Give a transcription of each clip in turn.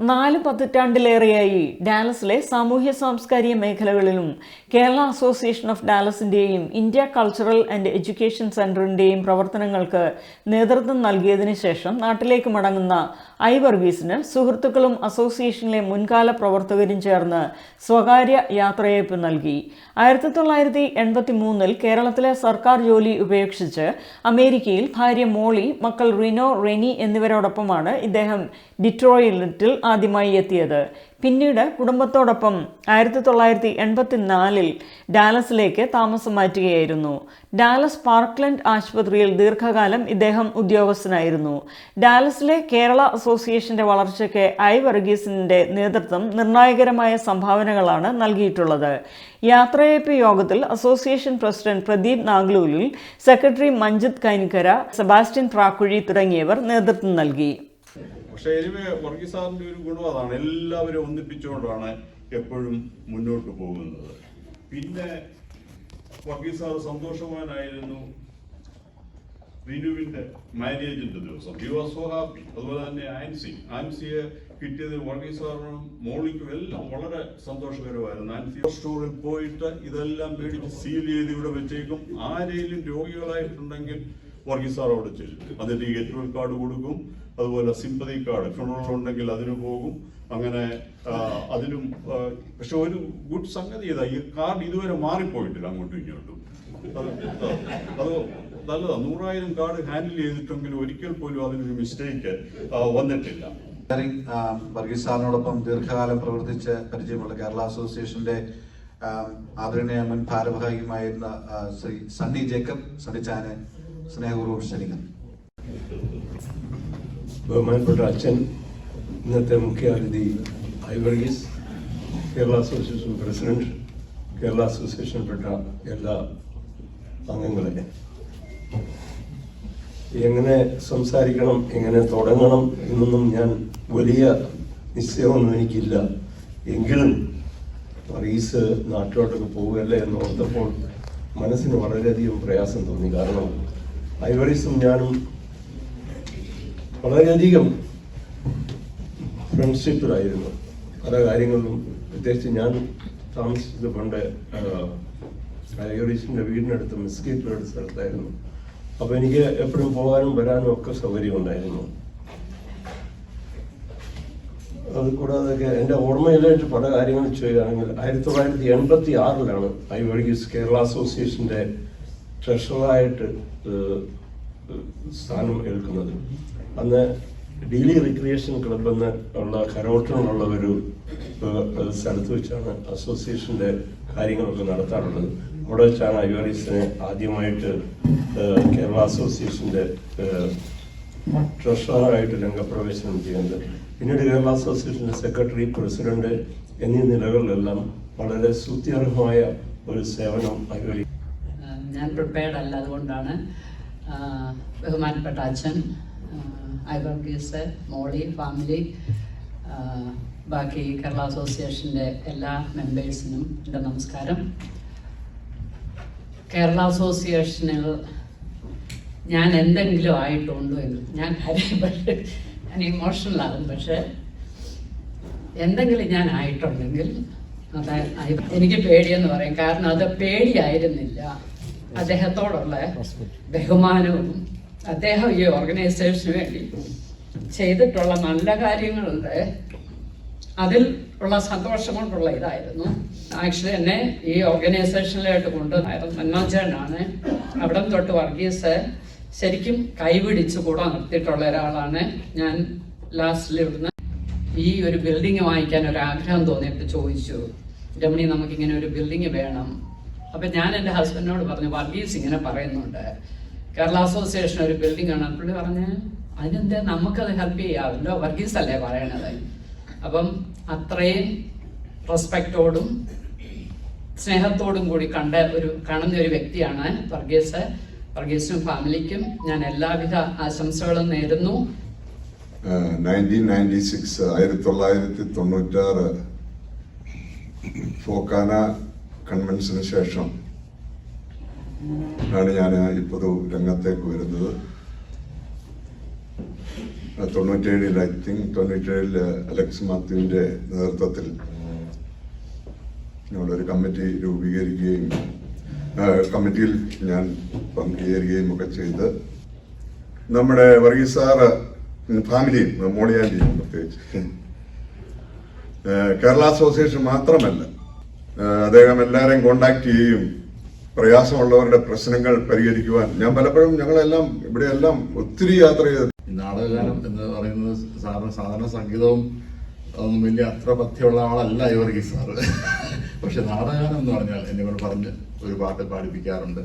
നാല് പതിറ്റാണ്ടിലേറെയായി ഡാലസിലെ സാമൂഹ്യ സാംസ്കാരിക മേഖലകളിലും കേരള അസോസിയേഷൻ ഓഫ് ഡാലസിന്റെയും ഇന്ത്യ കൾച്ചറൽ ആൻഡ് എഡ്യൂക്കേഷൻ സെന്ററിന്റെയും പ്രവർത്തനങ്ങൾക്ക് നേതൃത്വം നൽകിയതിനു ശേഷം നാട്ടിലേക്ക് മടങ്ങുന്ന ഐ വർഗീസിന് സുഹൃത്തുക്കളും അസോസിയേഷനിലെ മുൻകാല പ്രവർത്തകരും ചേർന്ന് സ്വകാര്യ യാത്രയയപ്പ് നൽകി. ആയിരത്തി തൊള്ളായിരത്തി എൺപത്തി മൂന്നിൽ കേരളത്തിലെ സർക്കാർ ജോലി ഉപേക്ഷിച്ച് അമേരിക്കയിൽ ഭാര്യ മോളി മക്കൾ റിനോ റെനി എന്നിവരോടൊപ്പമാണ് ഇദ്ദേഹം ഡിട്രോയിറ്റിൽ ആദ്യമായി എത്തിയത്. പിന്നീട് കുടുംബത്തോടൊപ്പം ആയിരത്തി തൊള്ളായിരത്തി എൺപത്തി നാലിൽ ഡാലസിലേക്ക് താമസം മാറ്റുകയായിരുന്നു. ഡാലസ് പാർക്ക്ലൻഡ് ആശുപത്രിയിൽ ദീർഘകാലം ഇദ്ദേഹം ഉദ്യോഗസ്ഥനായിരുന്നു. ഡാലസിലെ കേരള അസോസിയേഷന്റെ വളർച്ചയ്ക്ക് ഐ. വർഗീസിന്റെ നേതൃത്വം നിർണായകരമായ സംഭാവനകളാണ് നൽകിയിട്ടുള്ളത്. യാത്രയപ്പ് യോഗത്തിൽ association president Pradeep Nagloolil secretary Manjith Kainkara Sebastian Prakkuzhi തുടങ്ങിയവർ നേതൃത്വം നൽകി. പക്ഷേ എനിവേ വർഗീസ് ഒരു ഗുണം അതാണ്. എല്ലാവരും ഒന്നിപ്പിച്ചുകൊണ്ടാണ് എപ്പോഴും മുന്നോട്ട് പോകുന്നത്. പിന്നെ വർഗീസ് സാർ സന്തോഷവാനായിരുന്നു റിനുവിന്റെ മാരേജിന്റെ ദിവസം. യു ആർ സോ ഹാപ്പി അതുപോലെ തന്നെ ആൻസി. ആൻസിയെ കിട്ടിയത് വർഗീസ് സാറിനും മോളിക്കും എല്ലാം വളരെ സന്തോഷകരമായിരുന്നു. ആൻസി സ്റ്റോറിൽ പോയിട്ട് ഇതെല്ലാം മേടിച്ച് സീൽ ചെയ്ത് ഇവിടെ വെച്ചേക്കും. ആരെങ്കിലും രോഗികളായിട്ടുണ്ടെങ്കിൽ വർഗീസ് സാർ അവിടെ ചെല്ലും. അതിന്റെ ഏറ്റവും കാർഡ് കൊടുക്കും. അതുപോലെ സിമ്പതി കാർഡ് ഫ്യൂണറൽ ഉണ്ടെങ്കിൽ അതിന് പോകും. അങ്ങനെ അതിലും പക്ഷെ ഒരു ഗുഡ് സംഗതി ഇതാ ഈ കാർഡ് ഇതുവരെ മാറിപ്പോയിട്ടില്ല അങ്ങോട്ടും ഇങ്ങോട്ടും. അത് നല്ലതാ. നൂറായിരം കാർഡ് ഹാൻഡിൽ ചെയ്തിട്ടെങ്കിലും ഒരിക്കൽ പോലും അതിനൊരു മിസ്റ്റേക്ക് വന്നിട്ടില്ല. വർഗീസ് സാറിനോടൊപ്പം ദീർഘകാലം പ്രവർത്തിച്ച് പരിചയമുള്ള കേരള അസോസിയേഷന്റെ ആദരണീയ മുൻ ഭാരവാഹിയുമായിരുന്ന ആ, ശ്രീ സണ്ണി ജേക്കബ് സണ്ണിച്ചാനെ സ്നേഹപൂർവം ക്ഷണിക്കുന്നു. ബഹുമാനപ്പെട്ട അച്ഛൻ ഇന്നത്തെ മുഖ്യ അതിഥി I Varghese Kerala association president Kerala അസോസിയേഷൻപ്പെട്ട എല്ലാ അംഗങ്ങളെ. എങ്ങനെ സംസാരിക്കണം എങ്ങനെ തുടങ്ങണം എന്നൊന്നും ഞാൻ വലിയ നിശ്ചയമൊന്നും എനിക്കില്ല. എങ്കിലും റീസ് നാട്ടിലോട്ടൊക്കെ പോവുകയല്ലേ എന്ന് ഓർത്തപ്പോൾ മനസ്സിന് വളരെയധികം പ്രയാസം തോന്നി. കാരണം ഐവറീസും ഞാനും വളരെയധികം ഫ്രണ്ട്ഷിപ്പിലായിരുന്നു പല കാര്യങ്ങളിലും പ്രത്യേകിച്ച് ഞാൻ താമസിച്ചത് പണ്ട് ഐവറീസിന്റെ വീടിനടുത്ത് മിസ്കേറ്റ് സ്ഥലത്തായിരുന്നു. അപ്പൊ എനിക്ക് എപ്പോഴും പോകാനും വരാനും ഒക്കെ സൗകര്യം ഉണ്ടായിരുന്നു അത് കൂടാതെ എന്റെ ഓർമ്മയിലായിട്ട് പല കാര്യങ്ങളും ചെയ്യുകയാണെങ്കിൽ ആയിരത്തി തൊള്ളായിരത്തി എൺപത്തി ആറിലാണ് ഐ വഴിക്ക് കേരള അസോസിയേഷന്റെ ട്രഷറായിട്ട് സ്ഥാനം ഏൽക്കുന്നത് അന്ന് ഡെയിലി റിക്രിയേഷൻ ക്ലബ് എന്ന് ഉള്ള കരോട്ടനുള്ള ഒരു സ്ഥലത്ത് വെച്ചാണ് അസോസിയേഷന്റെ കാര്യങ്ങളൊക്കെ നടത്താറുള്ളത്. അവിടെ വെച്ചാണ് അയ്യോറീസിനെ ആദ്യമായിട്ട് കേരള അസോസിയേഷന്റെ ട്രഷറായിട്ട് രംഗപ്രവേശനം ചെയ്യുന്നത് പിന്നീട് കേരള അസോസിയേഷന്റെ സെക്രട്ടറി പ്രസിഡന്റ് എന്നീ നിലകളിലെല്ലാം വളരെ സ്തുത്യർഹമായ ഒരു സേവനം ഐവരി ഞാൻ പ്രിപ്പയർഡ് അല്ല അതുകൊണ്ടാണ് ബഹുമാനപ്പെട്ട അച്ഛൻ ഐബർഗീസ് മോളി ഫാമിലി ബാക്കി കേരള അസോസിയേഷന്റെ എല്ലാ മെമ്പേഴ്സിനും എന്റെ നമസ്കാരം. കേരള അസോസിയേഷനിൽ ഞാൻ എന്തെങ്കിലും ആയിട്ടുണ്ടോ എന്ന് ഞാൻ ഞാൻ ഇമോഷണലാകും പക്ഷേ എന്തെങ്കിലും ഞാൻ ആയിട്ടുണ്ടെങ്കിൽ അതായത് എനിക്ക് പേടിയെന്ന് പറയും. കാരണം അത് പേടിയായിരുന്നില്ല. അദ്ദേഹത്തോടുള്ള ബഹുമാനവും അദ്ദേഹം ഈ ഓർഗനൈസേഷന് വേണ്ടി ചെയ്തിട്ടുള്ള നല്ല കാര്യങ്ങളുണ്ട്. അതിൽ ഉള്ള സന്തോഷം കൊണ്ടുള്ള ഇതായിരുന്നു. ആക്ച്വലി എന്നെ ഈ ഓർഗനൈസേഷനിലായിട്ട് കൊണ്ടുവന്നായിരുന്നു. മന്മോചനാണ് അവിടം തൊട്ട് വർഗീസ് ശരിക്കും കൈപിടിച്ച് കൂടെ നിർത്തിയിട്ടുള്ള ഒരാളാണ് ഞാൻ ലാസ്റ്റിൽ ഇവിടുന്ന് ഈ ഒരു ബിൽഡിംഗ് വാങ്ങിക്കാൻ ഒരു ആഗ്രഹം തോന്നിയിട്ട് ചോദിച്ചു. രമണി നമുക്കിങ്ങനെ ഒരു ബിൽഡിംഗ് വേണം. അപ്പൊ ഞാൻ എന്റെ ഹസ്ബൻഡിനോട് പറഞ്ഞു വർഗീസ് ഇങ്ങനെ പറയുന്നുണ്ട്. കേരള അസോസിയേഷൻ ഒരു ബിൽഡിംഗ് ആണ്. പുള്ളി പറഞ്ഞ് അതിനെന്താ നമുക്കത് ഹെൽപ്പ് ചെയ്യാമല്ലോ? വർഗീസ് അല്ലേ പറയണത്? അപ്പം അത്രയും റെസ്പെക്റ്റോടും സ്നേഹത്തോടും കൂടി കണ്ട ഒരു കാണുന്ന ഒരു വ്യക്തിയാണ് വർഗീസ്. വർഗീസിനും ഫാമിലിക്കും ഞാൻ എല്ലാവിധ ആശംസകളും നേരുന്നു. ആയിരത്തി തൊള്ളായിരത്തി തൊണ്ണൂറ്റാറ് കൺവെൻഷന് ശേഷം ആണ് ഞാൻ ഇപ്പോൾ രംഗത്തേക്ക് വരുന്നത്. തൊണ്ണൂറ്റേഴിൽ ഐ തിങ്ക് തൊണ്ണൂറ്റേഴിൽ അലക്സ് മാത്യുവിന്റെ നേതൃത്വത്തിൽ ഞങ്ങളൊരു കമ്മിറ്റി രൂപീകരിക്കുകയും കമ്മിറ്റിയിൽ ഞാൻ പങ്കുചേരുകയും ഒക്കെ ചെയ്ത് നമ്മുടെ വർഗീസ് സാറ് ഫാമിലിയും മോളിയാന്റെയും പ്രത്യേകിച്ച് കേരള അസോസിയേഷൻ മാത്രമല്ല അദ്ദേഹം എല്ലാവരെയും കോണ്ടാക്ട് ചെയ്യുകയും പ്രയാസമുള്ളവരുടെ പ്രശ്നങ്ങൾ പരിഹരിക്കുവാൻ. ഞാൻ പലപ്പോഴും ഞങ്ങളെല്ലാം ഇവിടെയെല്ലാം ഒത്തിരി യാത്ര ചെയ്ത് നാടകകാലം നാടകഗാനം എന്ന് പറയുന്നത് സാറിന് സാധാരണ സംഗീതവും അതൊന്നും വലിയ അത്ര പഥ്യമുള്ള ആളല്ല ഇവർക്ക് സാറ്. പക്ഷെ നാടകഗാനം എന്ന് പറഞ്ഞാൽ എന്നോട് പറഞ്ഞ് ഒരു പാട്ട് പാടിപ്പിക്കാറുണ്ട്.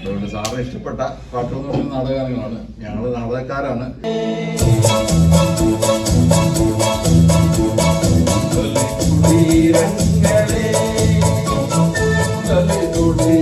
അതുകൊണ്ട് സാറിന് ഇഷ്ടപ്പെട്ട പാട്ടെന്ന് പറയുന്നത് നാടകഗാനങ്ങളാണ്. ഞങ്ങൾ നാടകക്കാരാണ്.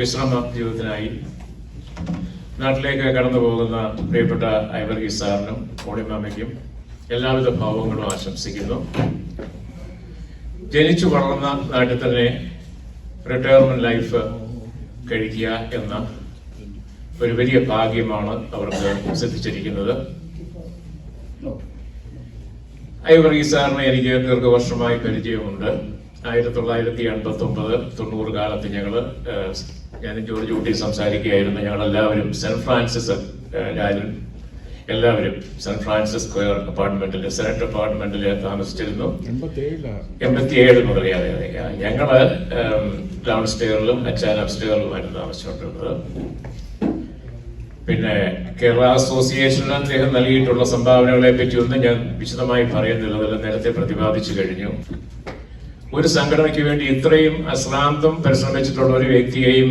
വിശ്രമ ജീവിതത്തിനായി നാട്ടിലേക്ക് കടന്നു പോകുന്ന പ്രിയപ്പെട്ട ഐവർഗി സാറിനും ഓണിമാമയ്ക്കും എല്ലാവിധ ഭാവങ്ങളും ആശംസിക്കുന്നു. ജനിച്ചു വളർന്ന നാട്ടിൽ തന്നെ റിട്ടയർമെന്റ് ലൈഫ് കഴിക്കുക എന്ന ഒരു വലിയ ഭാഗ്യമാണ് അവർക്ക് സിദ്ധിച്ചിരിക്കുന്നത്. ഐവർഗി സാറിനെ എനിക്ക് ദീർഘവർഷമായി പരിചയമുണ്ട്. ആയിരത്തി തൊള്ളായിരത്തി എൺപത്തി ഒമ്പത് തൊണ്ണൂറ് കാലത്ത് ഞങ്ങൾ ഞാനും ജോർജ് കുട്ടി സംസാരിക്കുകയായിരുന്നു. ഞങ്ങൾ എല്ലാവരും സെന്റ് ഫ്രാൻസിസ് ഞാനും എല്ലാവരും സെന്റ് ഫ്രാൻസിസ് സ്ക്വയർ അപ്പാർട്ട്മെന്റിൽ സെനറ്റ് അപ്പാർട്ട്മെന്റിൽ താമസിച്ചിരുന്നു. എൺപത്തിയേഴ് മുതൽ അതെ അതെ. ഞങ്ങൾ ഡൗൺ സ്റ്റെയറിലും അച്ചാൻ അപ് സ്റ്റെയറിലുമായിരുന്നു താമസിച്ചുകൊണ്ടിരുന്നത്. പിന്നെ കേരള അസോസിയേഷന് അദ്ദേഹം നൽകിയിട്ടുള്ള സംഭാവനകളെ പറ്റിയൊന്നും ഞാൻ വിശദമായി പറയുന്നില്ല. അതെല്ലാം നേരത്തെ പ്രതിപാദിച്ചു കഴിഞ്ഞു. ഒരു സംഘടനയ്ക്ക് വേണ്ടി ഇത്രയും അശ്രാന്തം പരിശ്രമിച്ചിട്ടുള്ള ഒരു വ്യക്തിയെയും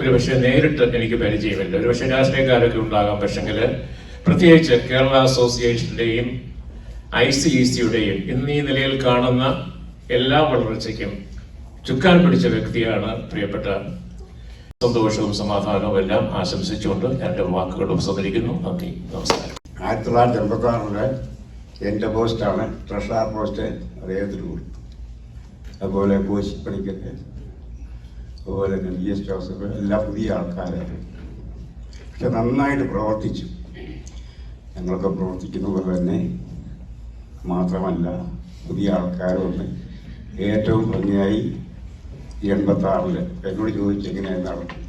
ഒരു പക്ഷേ നേരിട്ട് എനിക്ക് പരിചയമില്ല. ഒരു പക്ഷേ രാഷ്ട്രീയക്കാരൊക്കെ ഉണ്ടാകാം. പക്ഷെങ്കിൽ പ്രത്യേകിച്ച് കേരള അസോസിയേഷന്റെയും ഐ സി ഇ സിയുടെയും ഇന്ന് ഈ നിലയിൽ കാണുന്ന എല്ലാ വളർച്ചയ്ക്കും ചുക്കാൻ പിടിച്ച വ്യക്തിയാണ് പ്രിയപ്പെട്ട സന്തോഷവും സമാധാനവും എല്ലാം ആശംസിച്ചുകൊണ്ട് എന്റെ വാക്കുകൾ ഉപസംഹരിക്കുന്നു. നന്ദി. നമസ്കാരം. ആയിരത്തി തൊള്ളായിരത്തി എൺപത്തി ആറിലെ എന്റെ പോസ്റ്റാണ് ട്രഷറർ പോസ്റ്റ്. അദ്ദേഹത്തിന് കൊടുത്തു. അതുപോലെ കോശി പണിക്കര് അതുപോലെ തന്നെ വി എസ് ജോസഫ് എല്ലാ പുതിയ ആൾക്കാരായിരുന്നു പക്ഷെ നന്നായിട്ട് പ്രവർത്തിച്ചു. ഞങ്ങളൊക്കെ പ്രവർത്തിക്കുന്ന പോലെ തന്നെ മാത്രമല്ല പുതിയ ആൾക്കാരൊന്ന് ഏറ്റവും ഭംഗിയായി എൺപത്താറിൽ എന്നോട് ചോദിച്ചു എങ്ങനെയാണ് നടക്കും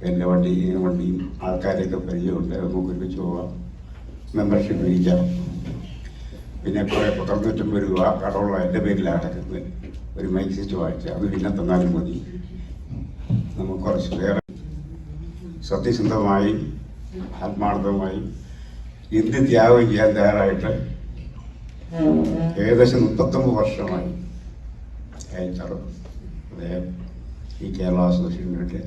എന്റെ വണ്ടി വണ്ടിയും ആൾക്കാരെയൊക്കെ പരിചയമുണ്ട്. നമുക്ക് ഒരുമിച്ച് പോവാം. മെമ്പർഷിപ്പ് ഇരിക്കാം പിന്നെ കുറേ തൊണ്ണൂറ്റൊമ്പത് വരിക. കടമുള്ള എന്റെ പേരിലാണ് ഒരു മൈക്ക് വാങ്ങിച്ച് അത് പിന്നെ തന്നാലും മതി. നമുക്ക് കുറച്ച് വേറെ സത്യസന്ധമായി ആത്മാർത്ഥമായി എന്ത് ത്യാഗം ചെയ്യാൻ തയ്യാറായിട്ട് ഏകദേശം മുപ്പത്തൊമ്പത് വർഷമായി അയച്ചത് അദ്ദേഹം ഈ കേരള അസോസിയേഷനിലേക്ക്.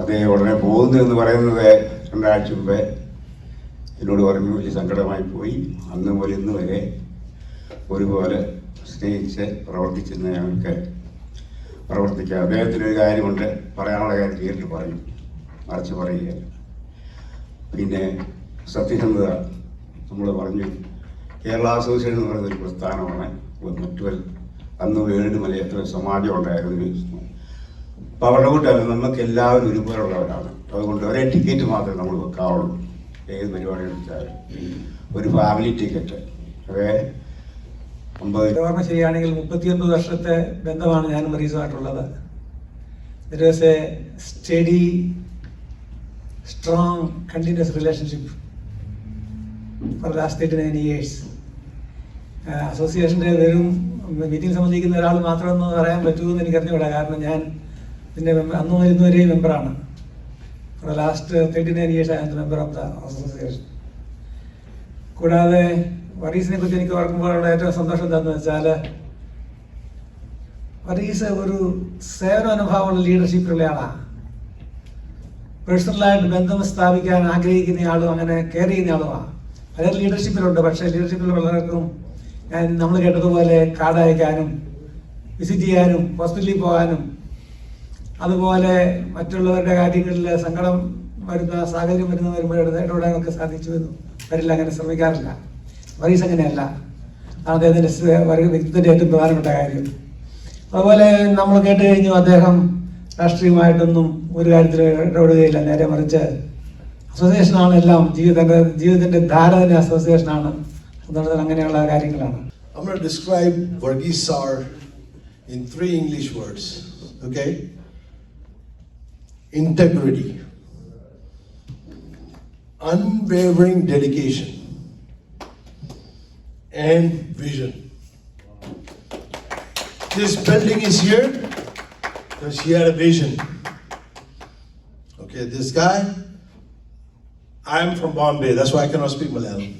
അദ്ദേഹം ഉടനെ പോകുന്നു എന്ന് പറയുന്നത് രണ്ടാഴ്ച മുമ്പേ എന്നോട് പറഞ്ഞു വലിയ സങ്കടമായി പോയി. അന്ന് മുതൽ ഇന്ന് വരെ ഒരുപോലെ സ്നേഹിച്ച് പ്രവർത്തിച്ചിരുന്ന ഞങ്ങൾക്ക് പ്രവർത്തിക്കുക അദ്ദേഹത്തിന് ഒരു കാര്യമുണ്ട്. പറയാനുള്ള കാര്യം നേരിട്ട് പറയും മറിച്ച് പറയുക. പിന്നെ സത്യസന്ധത നമ്മൾ പറഞ്ഞു. കേരള അസോസിയേഷൻ എന്ന് പറയുന്ന ഒരു പ്രസ്ഥാനമാണ്. മറ്റു അന്ന് വേണ്ടുമല എത്ര സമാജം ഉണ്ടായിരുന്നു അപ്പോൾ അവരുടെ കൂട്ടല്ല നമുക്ക് എല്ലാവരും ഒരുപോലുള്ളവരാണ്. അതുകൊണ്ട് ഒരേ ടിക്കറ്റ് മാത്രമേ നമ്മൾ വെക്കാവുള്ളൂ. ഏത് പരിപാടി എടുത്താലും. ഒരു ഫാമിലി ടിക്കറ്റ് അമ്പത് ഓർമ്മ ശരിയാണെങ്കിൽ മുപ്പത്തിയൊൻപത് വർഷത്തെ ബന്ധമാണ് ഞാൻ മറീസുമായിട്ടുള്ളത് steady strong continuous relationship for last nine years അസോസിയേഷന്റെ വെറും മീറ്റിംഗ് സംബന്ധിക്കുന്ന ഒരാൾ മാത്രമെന്ന് പറയാൻ പറ്റുമെന്ന് എനിക്ക് അറിഞ്ഞുകൂടാ. കാരണം ഞാൻ ഇതിന്റെ അന്ന് ഇന്ന് മെമ്പറാണ് for the last thirty nine years I am member of the association കൂടാതെ വറീസിനെ കുറിച്ച് എനിക്ക് ഓർക്കുമ്പോഴുള്ള ഏറ്റവും സന്തോഷം എന്താണെന്ന് വെച്ചാൽ വറീസ് ഒരു സേവന അനുഭവമുള്ള ലീഡർഷിപ്പിലുള്ള ആളാണ് പേഴ്സണലായിട്ട് ബന്ധം സ്ഥാപിക്കാൻ ആഗ്രഹിക്കുന്ന ആളും അങ്ങനെ കെയർ ചെയ്യുന്ന ആളുമാണ് അതായത് ലീഡർഷിപ്പിലുണ്ട് പക്ഷേ ലീഡർഷിപ്പിൽ പലർക്കും ഞാൻ നമ്മൾ കേട്ടതുപോലെ കാർഡ് അയക്കാനും വിസിറ്റ് ചെയ്യാനും ഹോസ്പിറ്റലിൽ പോകാനും അതുപോലെ മറ്റുള്ളവരുടെ കാര്യങ്ങളിൽ സങ്കടം വരുന്ന സാഹചര്യം വരുന്ന വരുമ്പോൾ ഇടപെടാനൊക്കെ സാധിച്ചു എന്ന് വരില്ല അങ്ങനെ ശ്രമിക്കാറില്ല. വറീസ് അങ്ങനെയല്ല. അദ്ദേഹത്തിന്റെ വ്യക്തിത്വത്തിന്റെ ഏറ്റവും പ്രധാനപ്പെട്ട കാര്യം. അതുപോലെ നമ്മൾ കേട്ട് കഴിഞ്ഞു അദ്ദേഹം രാഷ്ട്രീയമായിട്ടൊന്നും ഒരു കാര്യത്തിൽ ഇടപെടുകയില്ല. നേരെ മറിച്ച് അസോസിയേഷനാണ് എല്ലാം ജീവിതത്തിന്റെ ജീവിതത്തിന്റെ ധാര തന്നെ അസോസിയേഷനാണ്. അങ്ങനെയുള്ള കാര്യങ്ങളാണ്. നമ്മൾ describe to describe Varghese Sar in three? Integrity, unwavering dedication, and vision. This building is here because he had a vision. Okay, this guy, I'm from Bombay, that's why I cannot speak Malayalam.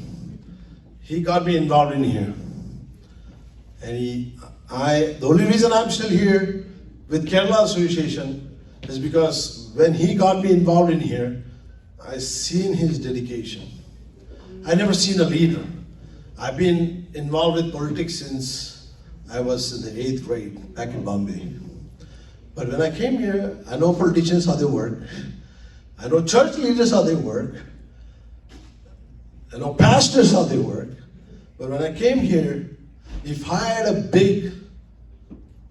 He got me involved in here. And he, I, the only reason I'm still here with Kerala Association is because when he got me involved in here, I seen his dedication. I never seen a leader. I've been involved with politics since I was in the eighth grade back in Bombay. But when I came here, I know politicians how they work. I know church leaders how they work. I know pastors how they work. But when I came here, if I had a big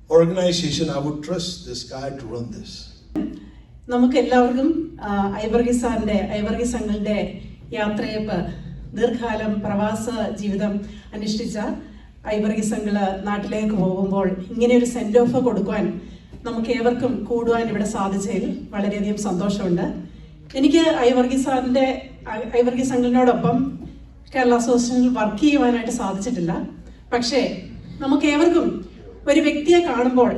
organization, I would trust this guy to run this. നമുക്ക് എല്ലാവർക്കും ഐവർഗി സാറിന്റെ ഐവർഗി യാത്രയപ്പ് ദീർഘകാലം പ്രവാസ ജീവിതം അനുഷ്ഠിച്ച ഐവർഗി നാട്ടിലേക്ക് പോകുമ്പോൾ ഇങ്ങനെ ഒരു സെൻഡ് ഓഫ് കൊടുക്കുവാൻ നമുക്ക് ഏവർക്കും കൂടുവാൻ ഇവിടെ സാധിച്ചതിൽ വളരെയധികം സന്തോഷമുണ്ട്. എനിക്ക് ഐവർഗി സാറിന്റെ ഐവർഗി കേരള അസോസിയേഷനിൽ വർക്ക് ചെയ്യുവാനായിട്ട് സാധിച്ചിട്ടില്ല. പക്ഷേ നമുക്ക് ഏവർക്കും ഒരു വ്യക്തിയെ കാണുമ്പോൾ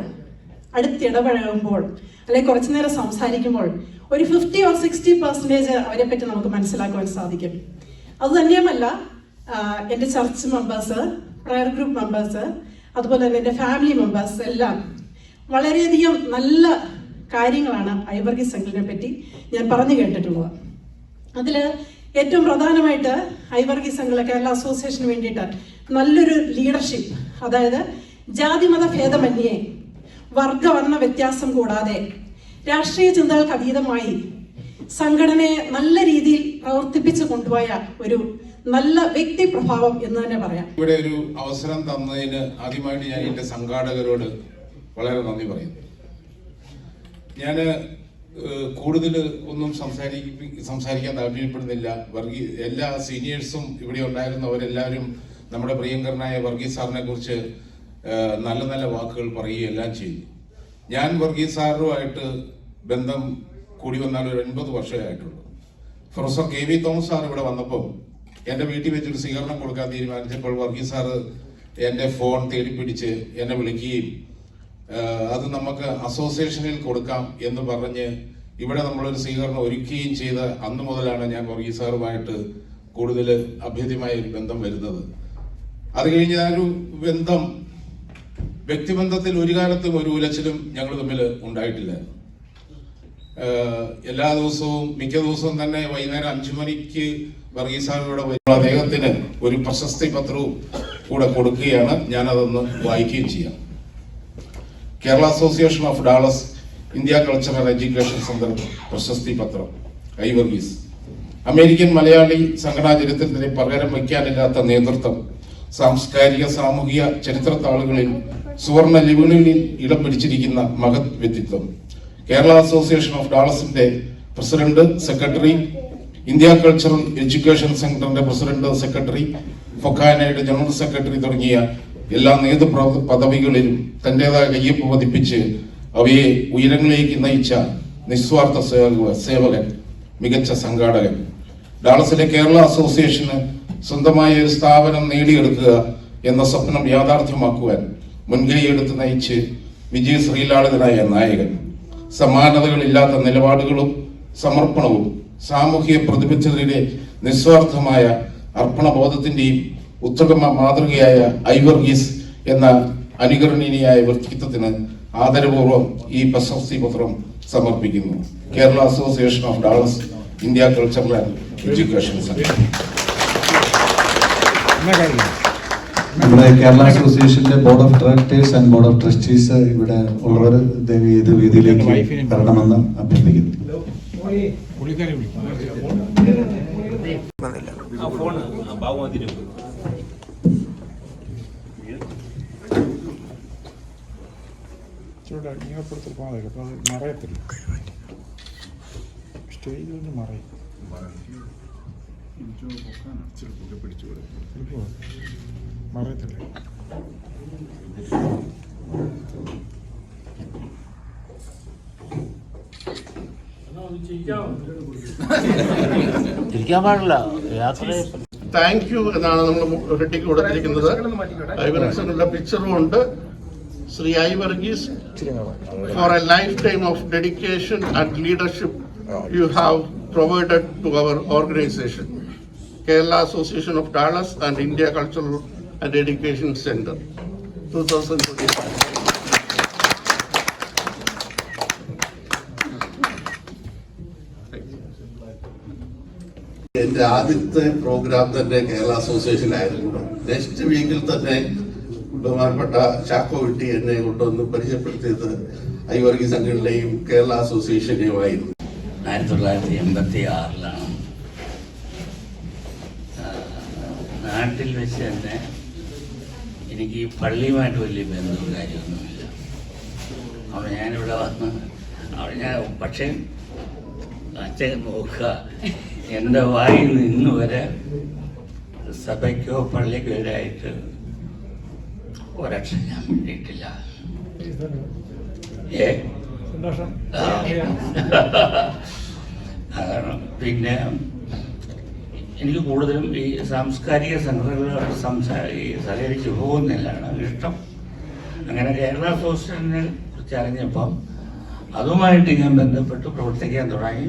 അടുത്തിടപഴകുമ്പോൾ അല്ലെങ്കിൽ കുറച്ചു നേരം സംസാരിക്കുമ്പോൾ ഒരു ഫിഫ്റ്റി ഓർ സിക്സ്റ്റി പെർസെന്റേജ് അവരെ പറ്റി നമുക്ക് മനസ്സിലാക്കുവാൻ സാധിക്കും. അത് തന്നെയുമല്ല എന്റെ church members prayer group members അതുപോലെ തന്നെ എന്റെ ഫാമിലി മെമ്പേഴ്സ് എല്ലാം വളരെയധികം നല്ല കാര്യങ്ങളാണ് ഐവർഗി സംഘിനെ പറ്റി ഞാൻ പറഞ്ഞു കേട്ടിട്ടുള്ളത്. അതിൽ ഏറ്റവും പ്രധാനമായിട്ട് ഐവർഗി സംഘ കേരള അസോസിയേഷന് വേണ്ടിയിട്ട് നല്ലൊരു ലീഡർഷിപ്പ് അതായത് ജാതി മത ഭേദമന്യേ വർഗവർണ വ്യത്യാസം കൂടാതെ രാഷ്ട്രീയ ചിന്തകൾക്ക് അതീതമായി സംഘടനയെ നല്ല രീതിയിൽ പ്രവർത്തിപ്പിച്ചു കൊണ്ടുപോയ ഒരു നല്ല വ്യക്തി പ്രഭാവം എന്ന് തന്നെ പറയാം. ഇവിടെ ഒരു അവസരം തന്നതിന് ആദ്യമായിട്ട് ഞാൻ എന്റെ സംഘാടകരോട് വളരെ നന്ദി പറയുന്നു. ഞാൻ കൂടുതൽ ഒന്നും സംസാരിപ്പി സംസാരിക്കാൻ താല്പര്യപ്പെടുന്നില്ല. വർഗീ എല്ലാ സീനിയേഴ്സും ഇവിടെ ഉണ്ടായിരുന്നവരെല്ലാവരും നമ്മുടെ പ്രിയങ്കരനായ വർഗീസ് സാറിനെ കുറിച്ച് നല്ല നല്ല വാക്കുകൾ പറയുകയും എല്ലാം ചെയ്തു. ഞാൻ വർഗീസ് സാറുമായിട്ട് ബന്ധം കൂടി വന്നാൽ ഒരു എൺപത് വർഷമേ ആയിട്ടുള്ളൂ. Professor K V Thomas sir ഇവിടെ വന്നപ്പോൾ എന്റെ വീട്ടിൽ വെച്ചൊരു സ്വീകരണം കൊടുക്കാൻ തീരുമാനിച്ചപ്പോൾ വർഗീസ് സാറ് എന്റെ ഫോൺ തേടി പിടിച്ച് എന്നെ വിളിക്കുകയും അത് നമുക്ക് അസോസിയേഷനിൽ കൊടുക്കാം എന്ന് പറഞ്ഞ് ഇവിടെ നമ്മളൊരു സ്വീകരണം ഒരുക്കുകയും ചെയ്ത അന്ന് മുതലാണ് ഞാൻ വർഗീസ് സാറുമായിട്ട് കൂടുതൽ അഭേദ്യമായ ഒരു ബന്ധം വരുന്നത്. അത് കഴിഞ്ഞ് ആ ഒരു ബന്ധം വ്യക്തിബന്ധത്തിൽ ഒരു കാലത്തും ഒരു ഉലച്ചിലും ഞങ്ങൾ തമ്മിൽ ഉണ്ടായിട്ടില്ലായിരുന്നു. എല്ലാ ദിവസവും മിക്ക ദിവസവും തന്നെ വൈകുന്നേരം അഞ്ചു മണിക്ക് വർഗീസാറിലൂടെ അദ്ദേഹത്തിന് ഒരു പ്രശസ്തി പത്രവും കൂടെ കൊടുക്കുകയാണ് ഞാനതൊന്ന് വായിക്കുകയും ചെയ്യാം. Kerala association of Dallas India cultural education centre പ്രശസ്തി പത്രം ഐ വർഗീസ്. അമേരിക്കൻ മലയാളി സംഘടനാ ചരിത്രത്തിന് പകരം വയ്ക്കാനില്ലാത്ത നേതൃത്വം സാംസ്കാരിക സാമൂഹിക ചരിത്രത്താളുകളിൽ സുവർണ ലിപിണിയിൽ ഇടം പിടിച്ചിരിക്കുന്ന മഹത് വ്യക്തിത്വം. Kerala association of ഡാളസിന്റെ president secretary India cultural education സെന്ററിന്റെ പ്രസിഡന്റ് സെക്രട്ടറി ഫൊക്കാനയുടെ ജനറൽ സെക്രട്ടറി തുടങ്ങിയ എല്ലാ നേതൃ പദവികളിലും തന്റേതായ കയ്യൊപ്പ് പതിപ്പിച്ച് അവയെ ഉയരങ്ങളിലേക്ക് നയിച്ച നിസ്വാർത്ഥ സേവക സേവകൻ മികച്ച സംഘാടകൻ. ഡാളസിലെ കേരള അസോസിയേഷന് സ്വന്തമായ ഒരു സ്ഥാപനം നേടിയെടുക്കുക എന്ന സ്വപ്നം യാഥാർത്ഥ്യമാക്കുവാൻ മുൻകൈയെടുത്ത് നയിച്ച് വിജയ ശ്രീലാളിതനായ നായകൻ. സമാനതകളില്ലാത്ത നിലപാടുകളും സമർപ്പണവും സാമൂഹിക പ്രതിബദ്ധതയുടെ നിസ്വാർത്ഥമായ അർപ്പണബോധത്തിന്റെയും ഉത്തമ മാതൃകയായ ഐവർഗീസ് എന്ന അനുകരണീയനായ വ്യക്തിത്വത്തിന് ആദരപൂർവം ഈ പ്രശസ്തി പത്രം സമർപ്പിക്കുന്നു. Kerala association of Dallas India cultural and education centre. നമ്മുടെ കേരള അസോസിയേഷന്റെ board of directors and board of trustees ഇവിടെ ഉള്ളവർ ചെയ്ത് വേദിയിലേക്ക് വരണമെന്ന് അഭ്യർത്ഥിക്കുന്നു. ചൂടാ ഇങ്ങനെ കൊടുത്തിട്ട് തിരിക്കാൻ പാടില്ല യാത്ര താങ്ക് യു എന്നാണ് നമ്മൾ ഹെഡിക്ക് കൊടുത്തിരിക്കുന്നത്. ഐവർഗീസിനുള്ള പിക്ചറും ഉണ്ട്. Shri I Varghese for a lifetime of dedication and leadership you have provided to our organisation Kerala association of Dallas and India cultural and education centre two thousand twenty five എന്റെ ആദ്യത്തെ programme തന്നെ Kerala association ആയിരുന്നു next വീക്കിൽ തന്നെ ബഹുമാനപ്പെട്ട ചാക്കോ വിട്ടി എന്നെ കൊണ്ടുവന്ന് പരിചയപ്പെടുത്തിയത് ഐവർഗി സംഘടനയും കേരള അസോസിയേഷനെയുമായിരുന്നു ആയിരത്തി തൊള്ളായിരത്തി എൺപത്തി ആറിലാണ് നാട്ടിൽ വെച്ച് തന്നെ എനിക്ക് ഈ പള്ളിയുമായിട്ട് വലിയ ബന്ധവും കാര്യമൊന്നുമില്ല. അവിടെ ഞാനിവിടെ വന്ന് അവിടെ ഞാൻ പക്ഷേ അച്ഛൻ നോക്കുക. എന്റെ വായിൽ നിന്ന് വരെ സഭയ്ക്കോ പള്ളിക്കോ എതിരായിട്ട് ഒരക്ഷരം ഞാൻ വേണ്ടിയിട്ടില്ല ഏ? സന്തോഷം. അതാണ്. പിന്നെ എനിക്ക് കൂടുതലും ഈ സാംസ്കാരിക സംഘടനകളോട് സംസാ ഈ സഹകരിച്ച് പോകുന്നില്ലാണ് ഇഷ്ടം. അങ്ങനെ കേരള അസോസിയേഷനെ കുറിച്ച് അറിഞ്ഞപ്പം അതുമായിട്ട് ഞാൻ ബന്ധപ്പെട്ട് പ്രവർത്തിക്കാൻ തുടങ്ങി.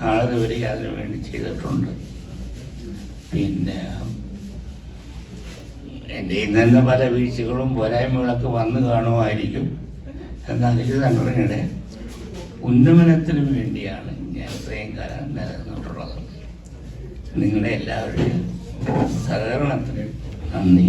നാളെ വരെ അതിനു വേണ്ടി ചെയ്തിട്ടുണ്ട്. പിന്നെ എന്റെ ഇന്ന് തന്നെ പല വീഴ്ചകളും പോരായ്മകളൊക്കെ വന്നു കാണുമായിരിക്കും. എന്നാൽ ഈ സംഘടനയുടെ ഉന്നമനത്തിനു വേണ്ടിയാണ് ഞാൻ ഇത്രയും കാലം നിലനിന്നിട്ടുള്ളത് നിങ്ങളുടെ എല്ലാവരുടെയും സഹകരണത്തിന് നന്ദി.